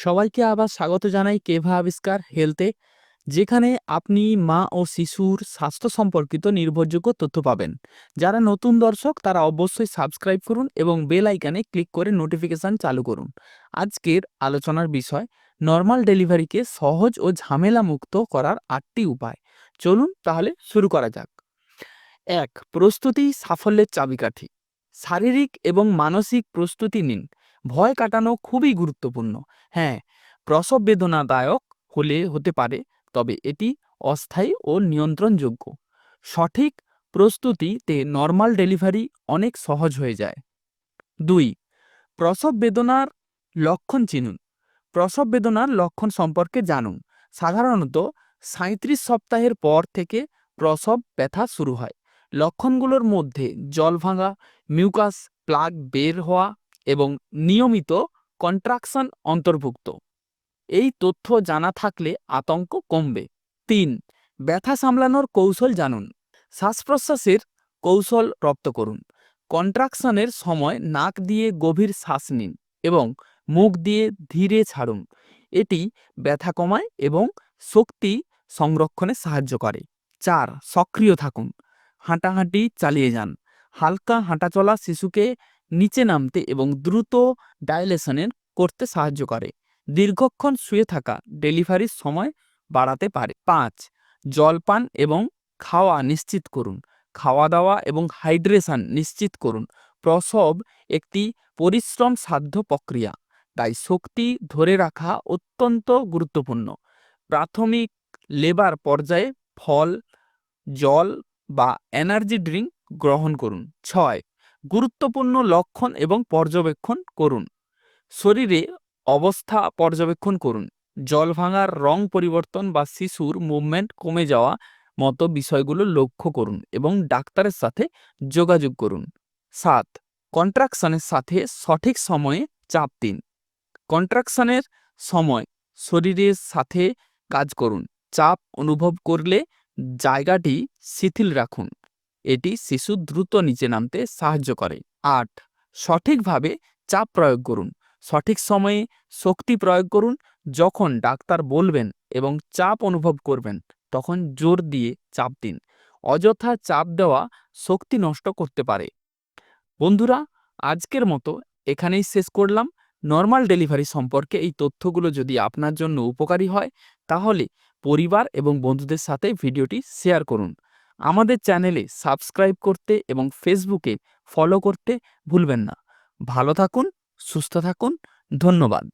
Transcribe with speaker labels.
Speaker 1: সবাইকে আবার স্বাগত জানাই কেভা আবিষ্কার হেলথে, যেখানে আপনি মা ও শিশুর স্বাস্থ্য সম্পর্কিত নির্ভরযোগ্য তথ্য পাবেন। যারা নতুন দর্শক, তারা অবশ্যই সাবস্ক্রাইব করুন এবং বেল আইকনে ক্লিক করে নোটিফিকেশান চালু করুন। আজকের আলোচনার বিষয়, নর্মাল ডেলিভারিকে সহজ ও ঝামেলা মুক্ত করার আটটি উপায়। চলুন তাহলে শুরু করা যাক। এক, প্রস্তুতি সাফল্যের চাবিকাঠি। শারীরিক এবং মানসিক প্রস্তুতি নিন। ভয় কাটানো খুবই গুরুত্বপূর্ণ। হ্যাঁ প্রসব বেদনাদায়ক হলে হতে পারে, তবে এটি অস্থায়ী ও নিয়ন্ত্রণযোগ্য। সঠিক প্রস্তুতিতে নর্মাল ডেলিভারি অনেক সহজ হয়ে যায়। দুই প্রসব বেদনার লক্ষণ চিনুন। প্রসব বেদনার লক্ষণ সম্পর্কে জানুন। সাধারণত সাঁত্রিশ সপ্তাহের পর থেকে প্রসব ব্যথা শুরু হয়। লক্ষণগুলোর মধ্যে জল ভাঙা, মিউকাস, প্লাগ বের হওয়া এবং নিয়মিত কন্ট্রাকশন অন্তর্ভুক্ত। এই তথ্য জানা থাকলে আতঙ্ক কমবে। তিন, ব্যথা সামলানোর কৌশল জানুন। শ্বাস প্রশ্বাসের কৌশল রপ্ত করুন। কন্ট্রাকশনের সময় নাক দিয়ে গভীর শ্বাস নিন এবং মুখ দিয়ে ধীরে ছাড়ুন। এটি ব্যথা কমায় এবং শক্তি সংরক্ষণে সাহায্য করে। চার, সক্রিয় থাকুন। হাঁটাহাঁটি চালিয়ে যান। হালকা হাঁটাচলা শিশুকে নিচে নামতে এবং দ্রুত ডাইলেশনের করতে সাহায্য করে। দীর্ঘক্ষণ শুয়ে থাকা ডেলিভারির সময় বাড়াতে পারে। পাঁচ জলপান এবং খাওয়া নিশ্চিত করুন। খাওয়া দাওয়া এবং হাইড্রেশন নিশ্চিত করুন। প্রসব একটি পরিশ্রম সাধ্য প্রক্রিয়া, তাই শক্তি ধরে রাখা অত্যন্ত গুরুত্বপূর্ণ। প্রাথমিক লেবার পর্যায়ে ফল, জল বা এনার্জি ড্রিঙ্ক গ্রহণ করুন। ছয় গুরুত্বপূর্ণ লক্ষণ এবং পর্যবেক্ষণ করুন। শরীরে অবস্থা পর্যবেক্ষণ করুন। জল ভাঙার রং পরিবর্তন বা শিশুর মুভমেন্ট কমে যাওয়া মতো বিষয়গুলো লক্ষ্য করুন এবং ডাক্তারের সাথে যোগাযোগ করুন। সাত কন্ট্রাকশনের সাথে সঠিক সময়ে চাপ দিন। কন্ট্রাকশনের সময় শরীরের সাথে কাজ করুন। চাপ অনুভব করলে জায়গাটি শিথিল রাখুন। এটি শিশু দ্রুত নিচে নামতে সাহায্য করে। আট, সঠিকভাবে চাপ প্রয়োগ করুন। সঠিক সময়ে শক্তি প্রয়োগ করুন। যখন ডাক্তার বলবেন এবং চাপ অনুভব করবেন, তখন জোর দিয়ে চাপ দিন। অযথা চাপ দেওয়া শক্তি নষ্ট করতে পারে। বন্ধুরা, আজকের মতো এখানেই শেষ করলাম। নর্মাল ডেলিভারি সম্পর্কে এই তথ্যগুলো যদি আপনার জন্য উপকারী হয়, তাহলে পরিবার এবং বন্ধুদের সাথে ভিডিওটি শেয়ার করুন। আমাদের চ্যানেলে সাবস্ক্রাইব করতে এবং ফেসবুকে ফলো করতে ভুলবেন না। ভালো থাকুন, সুস্থ থাকুন, ধন্যবাদ।